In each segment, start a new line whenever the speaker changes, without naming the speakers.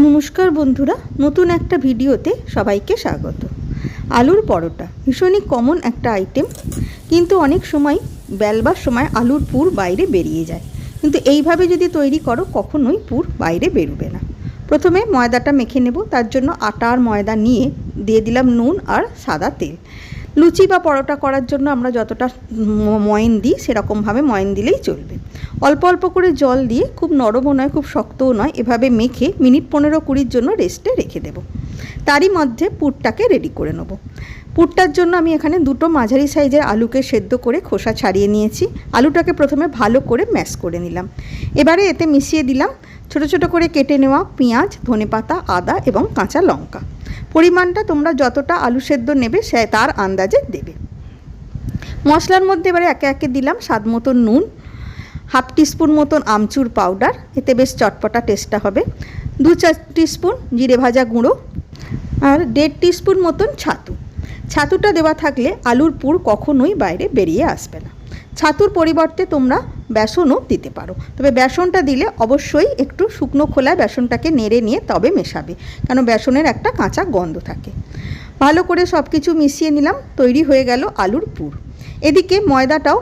নমস্কার বন্ধুরা, নতুন একটা ভিডিওতে সবাইকে স্বাগত। আলুর পরোটা, ভীষণই কমন একটা আইটেম কিন্তু অনেক সময়, বেলবার সময় আলুর পুর বাইরে বেরিয়ে যায়। কিন্তু এইভাবে যদি তৈরি করো, কখনোই পুর বাইরে বেরোবে না। প্রথমে ময়দাটা মেখে নেব, তার জন্য আটা আর ময়দা নিয়ে দিয়ে দিলাম নুন আর সাদা তেল। লুচি বা পরোটা করার জন্য আমরা যতটা ময়ন দিই সেরকমভাবে ময়ন দিলেই চলবে। অল্প অল্প করে জল দিয়ে খুব নরমও নয়, খুব শক্তও নয়, এভাবে মেখে মিনিট পনেরো কুড়ির জন্য রেস্টে রেখে দেব। তারই মধ্যে পুরটাকে রেডি করে নেব। পুরটার জন্য আমি এখানে দুটো মাঝারি সাইজের আলুকে সেদ্ধ করে খোসা ছাড়িয়ে নিয়েছি। আলুটাকে প্রথমে ভালো করে ম্যাশ করে নিলাম। এবারে এতে মিশিয়ে দিলাম ছোট ছোট করে কেটে নেওয়া পেঁয়াজ, ধনেপাতা, আদা এবং কাঁচা লঙ্কা। পরিমাণটা তোমরা যতটা আলু সেদ্ধ নেবে, সে তার আন্দাজে দেবে। মশলার মধ্যে এবারে একে একে দিলাম স্বাদ মতন নুন, হাফ টিস্পুন মতন আমচুর পাউডার, এতে বেশ চটপটা টেস্টটা হবে। দু চার টিস্পুন জিরে ভাজা গুঁড়ো আর দেড় টিস্পুন মতন ছাতু। ছাতুটা দেওয়া থাকলে আলুর পুর কখনোই বাইরে বেরিয়ে আসবে না। ছাতুর পরিবর্তে তোমরা বেসনও দিতে পারো। তবে বেসনটা দিলে অবশ্যই একটু শুকনো খোলায় বেসনটাকে নেড়ে নিয়ে তবে মেশাবে, কেন বেসনের একটা কাঁচা গন্ধ থাকে। ভালো করে সব কিছু মিশিয়ে নিলাম, তৈরি হয়ে গেল আলুর পুর। এদিকে ময়দাটাও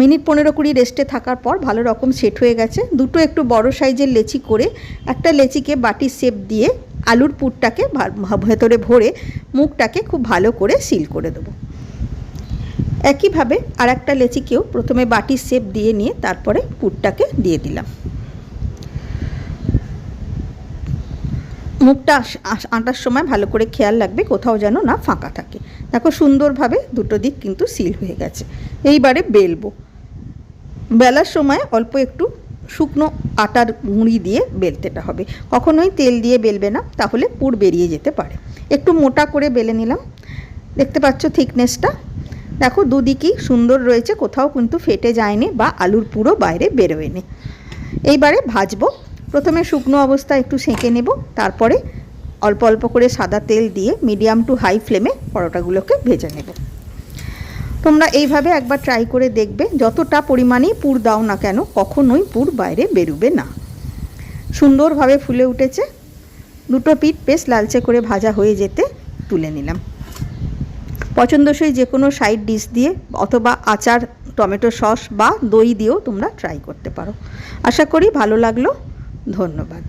মিনিট পনেরো কুড়ি রেস্টে থাকার পর ভালো রকম সেট হয়ে গেছে। দুটো একটু বড় সাইজের লেচি করে একটা লেচিকে বাটির শেপ দিয়ে আলুর পুরটাকে ভেতরে ভরে মুখটাকে খুব ভালো করে সিল করে দেবো। একইভাবে আর একটা লেচিকেও প্রথমে বাটির শেপ দিয়ে নিয়ে তারপরে পুরটাকে দিয়ে দিলাম। মুখটা আঁটার সময় ভালো করে খেয়াল রাখবে, কোথাও যেন না ফাঁকা থাকে। দেখো সুন্দরভাবে দুটো দিক কিন্তু সিল হয়ে গেছে। এইবারে বেলবো। বেলার সময় অল্প একটু শুকনো আটার গুঁড়ি দিয়ে বেলতেটা হবে। কখনোই তেল দিয়ে বেলবে না, তাহলে পুর বেরিয়ে যেতে পারে। একটু মোটা করে বেলে নিলাম। দেখতে পাচ্ছ থিকনেসটা দেখো, দুদিকেই সুন্দর রয়েছে, কোথাও কিন্তু ফেটে যায়নি বা আলুর পুরো বাইরে বেরোয়নি। এইবারে ভাজবো। প্রথমে শুকনো অবস্থায় একটু সেঁকে নেব, তারপরে অল্প অল্প করে সাদা তেল দিয়ে মিডিয়াম টু হাই ফ্লেমে পরোটাগুলোকে ভেজে নেব। তোমরা এইভাবে একবার ট্রাই করে দেখবে, যতটা পরিমাণেই পুর দাও না কেন, কখনোই পুর বাইরে বেরোবে না। সুন্দরভাবে ফুলে উঠেছে। দুটো পিঠ বেশ লালচে করে ভাজা হয়ে যেতে তুলে নিলাম। পছন্দসই যে কোনো সাইড ডিশ দিয়ে অথবা আচার, টমেটো সস বা দই দিয়েও তোমরা ট্রাই করতে পারো। আশা করি ভালো লাগল। ধন্যবাদ।